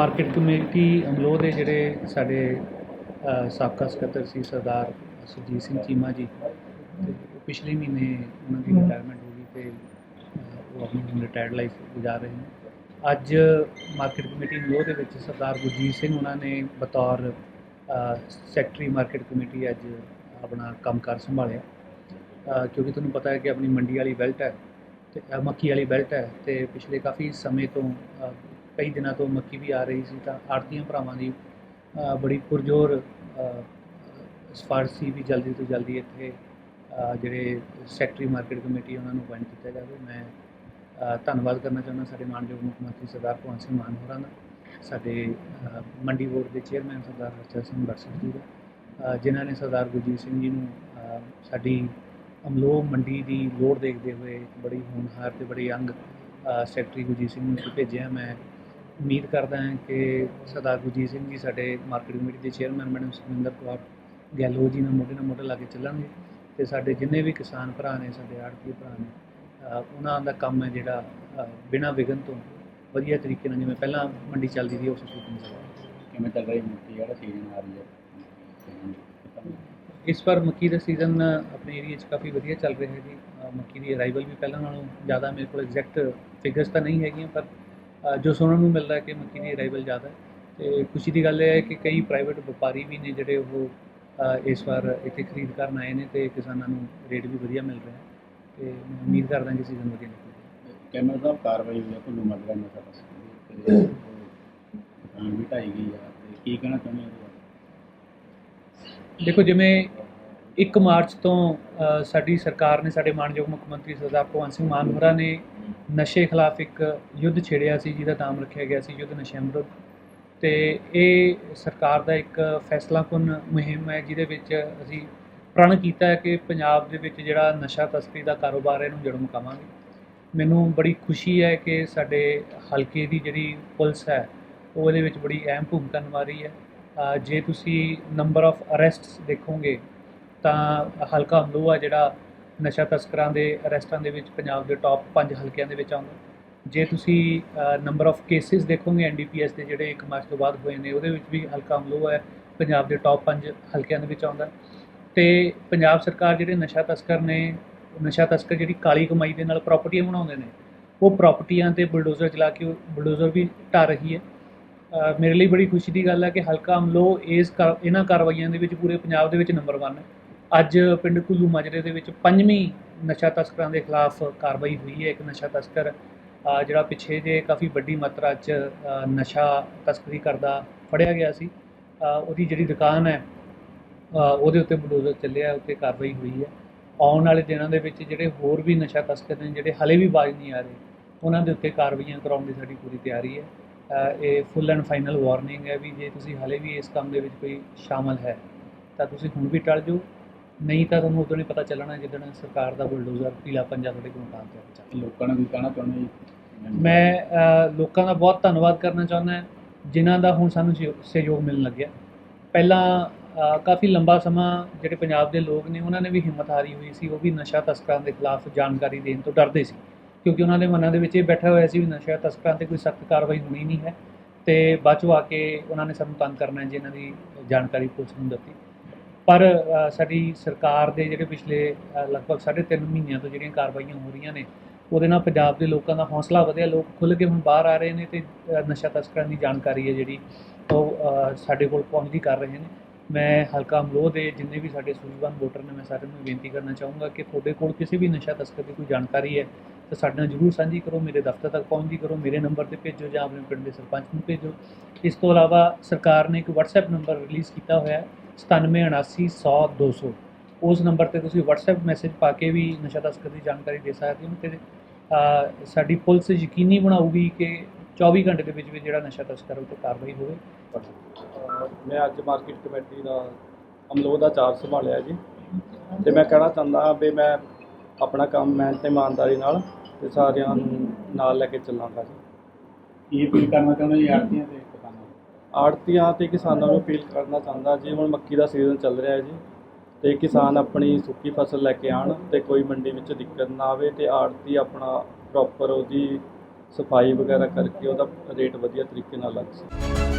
Market committee Amloh ਦੇ ਜਿਹੜੇ ਸਾਡੇ ਸਾਬਕਾ ਸਕੱਤਰ ਸੀ ਸਰਦਾਰ ਸੁਰਜੀਤ ਸਿੰਘ ਚੀਮਾ ਜੀ, ਤੇ ਉਹ ਪਿਛਲੇ ਮਹੀਨੇ ਉਹਨਾਂ ਦੀ ਰਿਟਾਇਰਮੈਂਟ ਹੋ ਗਈ ਤੇ ਉਹ ਆਪਣੀ ਰਿਟਾਇਰਡ ਲਾਈਫ ਗੁਜ਼ਾਰ ਰਹੇ ਨੇ। ਅੱਜ ਮਾਰਕੀਟ ਕਮੇਟੀ ਅਮਲੋਹ ਦੇ ਵਿੱਚ ਸਰਦਾਰ ਗੁਰਜੀਤ ਸਿੰਘ ਉਹਨਾਂ ਨੇ ਬਤੌਰ ਸੈਕਟਰੀ ਮਾਰਕੀਟ ਕਮੇਟੀ ਅੱਜ ਆਪਣਾ ਕੰਮਕਾਰ ਸੰਭਾਲਿਆ। ਕਿਉਂਕਿ ਤੁਹਾਨੂੰ ਪਤਾ ਹੈ ਕਿ ਆਪਣੀ ਮੰਡੀ ਵਾਲੀ ਬੈਲਟ ਹੈ ਤੇ ਮੱਕੀ ਵਾਲੀ ਬੈਲਟ ਹੈ ਤੇ ਪਿਛਲੇ ਕਾਫੀ ਸਮੇਂ ਤੋਂ ਕਈ ਦਿਨਾਂ ਤੋਂ ਮੱਕੀ ਵੀ ਆ ਰਹੀ ਸੀ ਤਾਂ ਆੜਤੀਆਂ ਭਰਾਵਾਂ ਦੀ ਬੜੀ ਪੁਰਜੋਰ ਅ, ਸਿਫਾਰਿਸ਼ ਸੀ ਵੀ ਜਲਦੀ ਤੋਂ ਜਲਦੀ ਇੱਥੇ ਜਿਹੜੇ ਸੈਕਟਰੀ ਮਾਰਕੀਟ ਕਮੇਟੀ ਉਹਨਾਂ ਨੂੰ ਅਪਾਇੰਟ ਕੀਤਾ ਜਾਵੇ। ਮੈਂ ਧੰਨਵਾਦ ਕਰਨਾ ਚਾਹੁੰਦਾ ਸਾਡੇ ਮਾਨਯੋਗ ਮੁੱਖ ਮੰਤਰੀ ਸਰਦਾਰ ਭਗਵੰਤ ਸਿੰਘ ਮਾਨ ਹੋਰਾਂ ਦਾ ਸਾਡੇ ਮੰਡੀ ਬੋਰਡ ਦੇ ਚੇਅਰਮੈਨ ਸਰਦਾਰ ਹਰਚਰ ਸਿੰਘ ਬਰਸਰ ਜੀ ਦਾ ਜਿਨ੍ਹਾਂ ਨੇ ਸਰਦਾਰ ਗੁਰਜੀਤ ਸਿੰਘ ਜੀ ਨੂੰ ਸਾਡੀ ਅਮਲੋਹ ਮੰਡੀ ਦੀ ਲੋੜ ਦੇਖਦੇ ਹੋਏ ਬੜੀ ਹੋਣਹਾਰ ਤੇ ਬੜੀ ਅੰਗ ਸੈਕਟਰੀ ਗੁਰਜੀਤ ਸਿੰਘ ਨੂੰ ਇੱਥੇ ਭੇਜਿਆ। ਮੈਂ ਉਮੀਦ ਕਰਦਾ ਹਾਂ ਕਿ ਸਰਦਾਰ ਗੁਰਜੀਤ ਸਿੰਘ ਜੀ ਸਾਡੇ ਮਾਰਕੀਟ ਕਮੇਟੀ ਦੇ ਚੇਅਰਮੈਨ ਮੈਡਮ ਸੁਖਵਿੰਦਰ ਕੌਰ ਗੈਲੋ ਜੀ ਨਾਲ ਮੋਢੇ ਨਾਲ ਮੋਢਾ ਲਾ ਕੇ ਚੱਲਾਂਗੇ ਤੇ ਸਾਡੇ ਜਿੰਨੇ ਵੀ ਕਿਸਾਨ ਭਰਾ ਨੇ ਸਾਡੇ ਆੜਤੀ ਭਰਾ ਨੇ ਉਹਨਾਂ ਦਾ ਕੰਮ ਹੈ ਜਿਹੜਾ ਬਿਨਾਂ ਵਿਘਨ ਤੋਂ ਵਧੀਆ ਤਰੀਕੇ ਨਾਲ ਜਿਵੇਂ ਪਹਿਲਾਂ ਮੰਡੀ ਚੱਲਦੀ ਸੀ ਉਸ ਨਾਲ ਚੱਲੇ ਕਿਵੇਂ ਚੱਲ ਰਹੀ ਮੁੱਕੀ ਜਿਹੜਾ ਸੀਜ਼ਨ ਆ ਰਹੀ ਹੈ ਇਸ ਵਾਰ ਮੱਕੀ ਦਾ ਸੀਜ਼ਨ ਆਪਣੇ ਏਰੀਆ 'ਚ ਕਾਫੀ ਵਧੀਆ ਚੱਲ ਰਿਹਾ ਹੈ ਜੀ। ਮੱਕੀ ਦੀ ਅਰਾਈਵਲ ਵੀ ਪਹਿਲਾਂ ਨਾਲੋਂ ਜ਼ਿਆਦਾ ਮੇਰੇ ਕੋਲ ਐਗਜ਼ੈਕਟ ਫਿਗਰਸ ਤਾਂ ਨਹੀਂ ਹੈਗੀਆਂ ਪਰ ਜੋ ਸੁਣਨ ਨੂੰ ਮਿਲਦਾ ਹੈ ਕਿ ਮੱਕੀ ਦੀ ਅਰਾਈਵਲ ਜ਼ਿਆਦਾ ਹੈ ਤੇ ਖੁਸ਼ੀ ਦੀ ਗੱਲ ਇਹ ਹੈ ਕਿ ਕਈ ਪ੍ਰਾਈਵੇਟ ਵਪਾਰੀ ਵੀ ਨੇ ਜਿਹੜੇ ਉਹ ਇਸ ਵਾਰ ਇੱਥੇ ਖਰੀਦ ਕਰਨ ਆਏ ਨੇ ਤੇ ਕਿਸਾਨਾਂ ਨੂੰ ਰੇਟ ਵੀ ਵਧੀਆ ਮਿਲ ਰਿਹਾ ਹੈ ਤੇ ਮੈਂ ਉਮੀਦ ਕਰਦਾ ਕਿ ਸੀਜ਼ਨ ਵਧੀਆ ਨਿਕਲੇਗਾ। ਕਿਵੇਂ ਦਾ ਕਾਰਵਾਈ ਹੋਈ ਹੈ ਕੁੱਲੂ ਮਜਰਾ ਨੇ ਸਾਡਾ ਤੇ ਢਾਈ ਗਈ ਆ ਤੇ ਕੀ ਕਹਿਣਾ ਚਾਹੁੰਦੇ ਹੋ? ਦੇਖੋ ਜਿਵੇਂ 1 ਮਾਰਚ ਤੋਂ ਸਾਡੀ ਸਰਕਾਰ ਨੇ ਸਾਡੇ ਮਾਨਯੋਗ ਮੁੱਖ ਮੰਤਰੀ ਸਰਦਾਰ ਭਗਵੰਤ ਸਿੰਘ ਮਾਨ ਹੋਰਾਂ ਨੇ ਨਸ਼ੇ ਖਿਲਾਫ ਇੱਕ ਯੁੱਧ ਛੇੜਿਆ ਸੀ, ਜਿਹਦਾ ਨਾਮ ਰੱਖਿਆ ਗਿਆ ਸੀ ਯੁੱਧ ਨਸ਼ਿਆਂ ਵਿਰੁੱਧ। ਤੇ ਇਹ ਸਰਕਾਰ ਦਾ ਇੱਕ ਫੈਸਲਾਕੁਨ ਮੁਹਿੰਮ ਹੈ, ਜਿਹਦੇ ਵਿੱਚ ਅਸੀਂ ਪ੍ਰਣ ਕੀਤਾ ਹੈ ਕਿ ਪੰਜਾਬ ਦੇ ਵਿੱਚ ਜਿਹੜਾ ਨਸ਼ਾ ਤਸਕਰੀ ਦਾ ਕਾਰੋਬਾਰ ਹੈ, ਇਹਨੂੰ ਜੜੋਂ ਮੁਕਾਵਾਂਗੇ। ਮੈਨੂੰ ਬੜੀ ਖੁਸ਼ੀ ਹੈ ਕਿ ਸਾਡੇ ਹਲਕੇ ਦੀ ਜਿਹੜੀ ਪੁਲਿਸ ਹੈ, ਉਹ ਇਹਦੇ ਵਿੱਚ ਬੜੀ ਅਹਿਮ ਭੂਮਿਕਾ ਨਿਭਾ ਰਹੀ ਹੈ। ਜੇ ਤੁਸੀਂ ਨੰਬਰ ਆਫ ਅਰੈਸਟਸ ਦੇਖੋਗੇ, ਤਾਂ ਹਲਕਾ ਅਮਲੋਹ ਜਿਹੜਾ ਨਸ਼ਾ ਤਸਕਰਾਂ ਦੇ ਅਰੈਸਟਾਂ ਦੇ ਵਿੱਚ ਪੰਜਾਬ ਦੇ ਟੌਪ 5 ਹਲਕਿਆਂ ਦੇ ਵਿੱਚ ਆਉਂਦਾ। ਜੇ ਤੁਸੀਂ ਨੰਬਰ ਆਫ ਕੇਸਿਸ ਦੇਖੋਗੇ ਐਨਡੀਪੀਐਸ ਦੇ ਜਿਹੜੇ 1 ਮਾਰਚ ਤੋਂ ਬਾਅਦ ਹੋਏ ਨੇ, ਉਹਦੇ ਵਿੱਚ ਵੀ ਹਲਕਾ ਅਮਲੋਹ ਹੈ, ਪੰਜਾਬ ਦੇ ਟੌਪ 5 ਹਲਕਿਆਂ ਦੇ ਵਿੱਚ ਆਉਂਦਾ। ਤੇ ਪੰਜਾਬ ਸਰਕਾਰ ਜਿਹੜੇ ਨਸ਼ਾ ਤਸਕਰ ਨੇ, ਨਸ਼ਾ ਤਸਕਰ ਜਿਹੜੀ ਕਾਲੀ ਕਮਾਈ ਦੇ ਨਾਲ ਪ੍ਰਾਪਰਟੀਆਂ ਬਣਾਉਂਦੇ ਨੇ, ਉਹ ਪ੍ਰਾਪਰਟੀਆਂ ਤੇ ਬੁਲਡੋਜ਼ਰ ਚਲਾ ਕੇ ਬੁਲਡੋਜ਼ਰ ਵੀ ਢਾ ਰਹੀ ਹੈ। ਮੇਰੇ ਲਈ ਬੜੀ ਖੁਸ਼ੀ ਦੀ ਗੱਲ ਹੈ ਕਿ ਹਲਕਾ ਅਮਲੋ ਇਸ ਕਾ- ਇਹਨਾਂ ਕਾਰਵਾਈਆਂ ਦੇ ਵਿੱਚ ਪੂਰੇ ਪੰਜਾਬ ਦੇ ਵਿੱਚ ਨੰਬਰ 1 ਹੈ। ਅੱਜ ਪਿੰਡ ਕੁੱਲੂ ਮਾਜਰੇ ਦੇ ਵਿੱਚ ਪੰਜਵੀਂ ਨਸ਼ਾ ਤਸਕਰਾਂ ਦੇ ਖਿਲਾਫ ਕਾਰਵਾਈ ਹੋਈ ਹੈ। ਇੱਕ ਨਸ਼ਾ ਤਸਕਰ ਜਿਹੜਾ ਪਿੱਛੇ ਜੇ ਕਾਫੀ ਵੱਡੀ ਮਾਤਰਾ 'ਚ ਨਸ਼ਾ ਤਸਕਰੀ ਕਰਦਾ ਫੜਿਆ ਗਿਆ ਸੀ। ਉਹਦੀ ਜਿਹੜੀ ਦੁਕਾਨ ਹੈ ਉਹਦੇ ਉੱਤੇ ਬਲਡੋਜ਼ਰ ਚੱਲਿਆ, ਉੱਤੇ ਕਾਰਵਾਈ ਹੋਈ ਹੈ। ਆਉਣ ਵਾਲੇ ਦਿਨਾਂ ਦੇ ਵਿੱਚ ਜਿਹੜੇ ਹੋਰ ਵੀ ਨਸ਼ਾ ਤਸਕਰ ਨੇ, ਜਿਹੜੇ ਹਲੇ ਵੀ ਬਾਜ਼ ਨਹੀਂ ਆ ਰਹੇ, ਉਹਨਾਂ ਦੇ ਉੱਤੇ ਕਾਰਵਾਈਆਂ ਕਰਾਉਣ ਦੀ ਸਾਡੀ ਪੂਰੀ ਤਿਆਰੀ ਹੈ। ਇਹ ਫੁੱਲ ਐਂਡ ਫਾਈਨਲ ਵਾਰਨਿੰਗ ਹੈ ਵੀ ਜੇ ਤੁਸੀਂ ਹਲੇ ਵੀ ਇਸ ਕੰਮ ਦੇ ਵਿੱਚ ਕੋਈ ਸ਼ਾਮਲ ਹੈ, ਤਾਂ ਤੁਸੀਂ ਹੁਣ ਵੀ ਟਲ ਜਾਓ। ਨਹੀਂ ਤਾਂ ਤੁਹਾਨੂੰ ਉਦੋਂ ਹੀ ਪਤਾ ਚੱਲਣਾ ਜਿੱਦਣ ਸਰਕਾਰ ਦਾ ਬੁਲਡੋਜ਼ਰ ਪੀਲਾ ਪੰਜਾ ਤੁਹਾਡੇ ਮੁਕਾਮ ਤੇ ਚੱਲ ਲੋਕਾਂ ਨੂੰ ਵੀ ਕਹਿਣਾ ਚਾਹੁੰਦੇ ਜੀ ਮੈਂ ਲੋਕਾਂ ਦਾ ਬਹੁਤ ਧੰਨਵਾਦ ਕਰਨਾ ਚਾਹੁੰਦਾ ਜਿਨ੍ਹਾਂ ਦਾ ਹੁਣ ਸਾਨੂੰ ਸਹਿਯੋ- ਸਹਿਯੋਗ ਮਿਲਣ ਲੱਗਿਆ। ਪਹਿਲਾਂ ਕਾਫੀ ਲੰਬਾ ਸਮਾਂ ਜਿਹੜੇ ਪੰਜਾਬ ਦੇ ਲੋਕ ਨੇ ਉਹਨਾਂ ਨੇ ਵੀ ਹਿੰਮਤ ਹਾਰੀ ਹੋਈ ਸੀ ਉਹ ਵੀ ਨਸ਼ਾ ਤਸਕਰਾਂ ਦੇ ਖਿਲਾਫ ਜਾਣਕਾਰੀ ਦੇਣ ਤੋਂ ਡਰਦੇ ਸੀ। ਕਿਉਂਕਿ ਉਹਨਾਂ ਦੇ ਮਨਾਂ ਦੇ ਵਿੱਚ ਇਹ ਬੈਠਾ ਹੋਇਆ ਸੀ ਵੀ ਨਸ਼ਾ ਤਸਕਰਾਂ ਤੇ ਕੋਈ ਸਖਤ ਕਾਰਵਾਈ ਹੋਣੀ ਨਹੀਂ ਹੈ ਤੇ ਬਾਅਦ 'ਚੋਂ ਆ ਕੇ ਉਹਨਾਂ ਨੇ ਸਾਨੂੰ ਤੰਗ ਕਰਨਾ ਹੈ ਜੇ ਇਹਨਾਂ ਦੀ ਜਾਣਕਾਰੀ ਪੁਲਿਸ ਨੂੰ ਦਿੱਤੀ। ਪਰ ਸਾਡੀ ਸਰਕਾਰ ਦੇ ਜਿਹੜੇ ਪਿਛਲੇ ਅ, ਲਗਭਗ 3.5 ਮਹੀਨਿਆਂ ਤੋਂ ਜਿਹੜੀਆਂ ਕਾਰਵਾਈਆਂ ਹੋ ਰਹੀਆਂ ਨੇ ਉਹਦੇ ਨਾਲ ਪੰਜਾਬ ਦੇ ਲੋਕਾਂ ਦਾ ਹੌਸਲਾ ਵਧਿਆ। ਲੋਕ ਖੁੱਲ੍ਹ ਕੇ ਹੁਣ ਬਾਹਰ ਆ ਰਹੇ ਨੇ ਤੇ ਨਸ਼ਾ ਤਸਕਰਾਂ ਦੀ ਜਾਣਕਾਰੀ ਹੈ ਜਿਹੜੀ ਉਹ ਸਾਡੇ ਕੋਲ ਪਹੁੰਚਦੀ ਕਰ ਰਹੇ ਨੇ। ਮੈਂ ਹਲਕਾ ਅਮਲੋਹ ਦੇ ਜਿੰਨੇ ਵੀ ਸਾਡੇ ਸੂਝਵਾਨ ਵੋਟਰ ਨੇ ਮੈਂ ਸਾਰਿਆਂ ਨੂੰ ਬੇਨਤੀ ਕਰਨਾ ਚਾਹੂੰਗਾ ਕਿ ਤੁਹਾਡੇ ਕੋਲ ਕਿਸੇ ਵੀ ਨਸ਼ਾ ਤਸਕਰ ਦੀ ਕੋਈ ਜਾਣਕਾਰੀ ਹੈ ਤਾਂ ਸਾਡੇ ਨਾਲ ਜਰੂਰ ਸਾਂਝੀ ਕਰੋ ਮੇਰੇ ਦਫ਼ਤਰ ਤੱਕ ਪਹੁੰਚਦੀ ਕਰੋ ਮੇਰੇ ਨੰਬਰ ਤੇ ਭੇਜੋ ਜਾਂ ਆਪਣੇ ਪਿੰਡ ਦੇ ਸਰਪੰਚ ਨੂੰ ਭੇਜੋ। ਇਸ ਤੋਂ ਇਲਾਵਾ ਸਰਕਾਰ ਨੇ ਇੱਕ WhatsApp ਨੰਬਰ ਰਿਲੀਜ਼ ਕੀਤਾ ਹੋਇਆ ਹੈ 9779100200 ਉਸ ਨੰਬਰ ਤੇ ਤੁਸੀਂ WhatsApp ਮੈਸੇਜ ਪਾ ਕੇ ਵੀ ਨਸ਼ਾ ਤਸਕਰ ਦੀ ਜਾਣਕਾਰੀ ਦੇ ਸਕਦੇ ਹੋ ਤੇ ਸਾਡੀ ਪੁਲਿਸ ਯਕੀਨੀ ਬਣਾਊਗੀ ਕਿ 24 ਘੰਟੇ ਦੇ ਵਿੱਚ ਵਿੱਚ ਜਿਹੜਾ ਨਸ਼ਾ ਤਸਕਰ ਉਹ ਤੇ ਕਾਰਵਾਈ ਹੋਵੇ। ਮੈਂ ਅੱਜ ਮਾਰਕੀਟ ਕਮੇਟੀ ਦਾ ਅਮਲੋਹ ਦਾ ਚਾਰਜ ਸੰਭਾਲਿਆ ਜੀ। ਤੇ ਮੈਂ ਕਹਿਣਾ ਚਾਹੁੰਦਾ ਹਾਂ ਵੀ ਮੈਂ ਆਪਣਾ ਕੰਮ ਮਿਹਨਤ ਤੇ ਇਮਾਨਦਾਰੀ ਨਾਲ ਤੇ ਸਾਰਿਆਂ ਨੂੰ ਨਾਲ ਲੈ ਕੇ ਚੱਲਾਂਗਾ ਜੀ। ਕੀ ਅਪੀਲ ਕਰਨਾ ਚਾਹੁੰਦੇ ਜੀ ਆੜਤੀਆਂ ਤੇ? ਆੜਤੀਆਂ ਤੇ ਕਿਸਾਨਾਂ ਨੂੰ ਅਪੀਲ ਕਰਨਾ ਚਾਹੁੰਦਾ ਜੀ, ਹੁਣ ਮੱਕੀ ਦਾ ਸੀਜ਼ਨ ਚੱਲ ਰਿਹਾ ਹੈ ਜੀ ਤੇ ਕਿਸਾਨ ਆਪਣੀ ਸੁੱਕੀ ਫਸਲ ਲੈ ਕੇ ਆਣ ਤੇ ਕੋਈ ਮੰਡੀ ਵਿੱਚ ਦਿੱਕਤ ਨਾ ਆਵੇ ਤੇ ਆੜਤੀ ਆਪਣਾ ਪ੍ਰੋਪਰ ਉਹਦੀ ਸਫ਼ਾਈ ਵਗੈਰਾ ਕਰਕੇ ਉਹਦਾ ਰੇਟ ਵਧੀਆ ਤਰੀਕੇ ਨਾਲ ਲੱਗ ਸਕੇ।